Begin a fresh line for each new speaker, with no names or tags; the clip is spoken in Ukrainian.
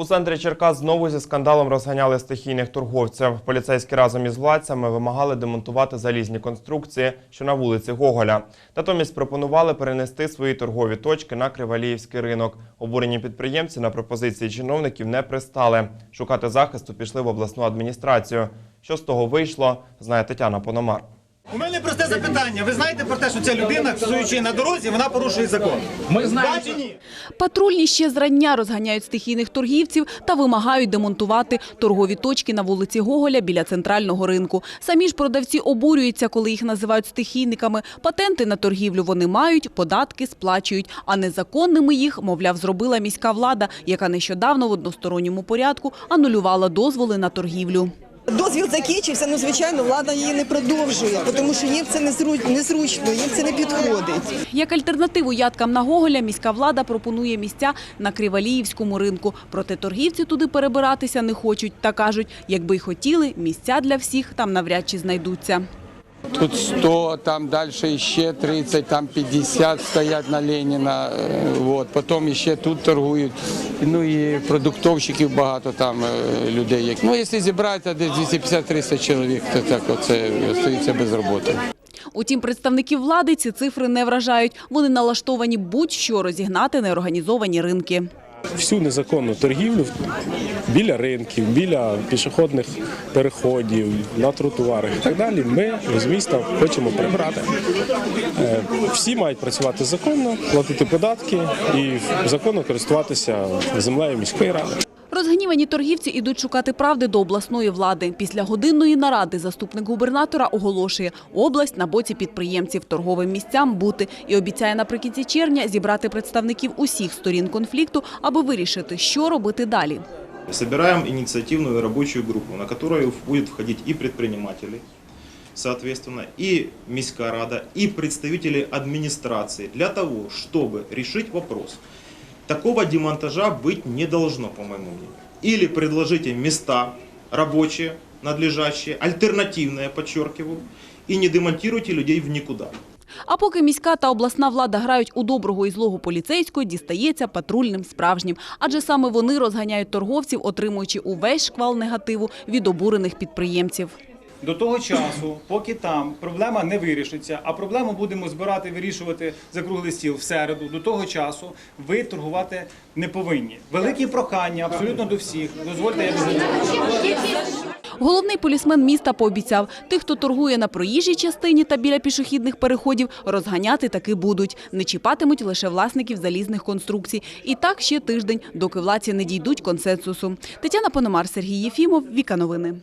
У центрі Черкас знову зі скандалом розганяли стихійних торговців. Поліцейські разом із владцями вимагали демонтувати залізні конструкції, що на вулиці Гоголя. Натомість пропонували перенести свої торгові точки на Криваліївський ринок. Обурені підприємці на пропозиції чиновників не пристали. Шукати захисту пішли в обласну адміністрацію. Що з того вийшло, знає Тетяна Пономар.
У мене просте запитання. Ви знаєте про те, що ця людина, стоючи на дорозі, вона порушує закон?
Ми знаємо.
Так чи ні?
Патрульні ще зрання розганяють стихійних торгівців та вимагають демонтувати торгові точки на вулиці Гоголя біля центрального ринку. Самі ж продавці обурюються, коли їх називають стихійниками. Патенти на торгівлю вони мають, податки сплачують. А незаконними їх, мовляв, зробила міська влада, яка нещодавно в односторонньому порядку анулювала дозволи на торгівлю.
Дозвіл закінчився, ну звичайно, влада її не продовжує, тому що їм це незручно, їм це не підходить.
Як альтернативу ядкам на Гоголя міська влада пропонує місця на Криваліївському ринку. Проте торгівці туди перебиратися не хочуть та кажуть, якби й хотіли, місця для всіх там навряд чи знайдуться.
Тут 100, там дальше ще 30, там 50 стоять на Леніна. е, Вот. Потім ще тут торгують. Ну і продуктовщиків багато там е, людей. Ну, якщо зібрати десь 250-300 чоловік, то так оце остаються без роботи.
Утім, представників влади ці цифри не вражають. Вони налаштовані будь-що розігнати неорганізовані ринки.
Всю незаконну торгівлю біля ринків, біля пішохідних переходів, на тротуарах і так далі. Ми з міста хочемо прибрати. Е, Всі мають працювати законно, платити податки і законно користуватися землею міської ради.
Розгнівані торгівці ідуть шукати правди до обласної влади. Після годинної наради заступник губернатора оголошує область на боці підприємців торговим місцям бути і обіцяє наприкінці червня зібрати представників усіх сторін конфлікту, аби вирішити, що робити далі.
Собираем инициативную рабочую группу, на которую будет входить и предприниматели, и Міська Рада, и представители администрации, для того, чтобы решить вопрос. Такого демонтажа быть не должно, по моему мнению. Или предложите места рабочие, надлежащие, альтернативные, подчеркиваю, и не демонтируйте людей в никуда.
А поки міська та обласна влада грають у доброго і злого поліцейського, дістається патрульним справжнім. Адже саме вони розганяють торговців, отримуючи увесь шквал негативу від обурених підприємців.
До того часу, поки там проблема не вирішиться, а проблему будемо збирати, вирішувати за круглий стіл в середу. До того часу ви торгувати не повинні. Великі прохання абсолютно до всіх. Дозвольте, я візьму.
Головний полісмен міста пообіцяв, тих, хто торгує на проїжджій частині та біля пішохідних переходів, розганяти таки будуть. Не чіпатимуть лише власників залізних конструкцій. І так ще тиждень, доки владці не дійдуть консенсусу. Тетяна Пономар, Сергій Єфімов, Віка Новини.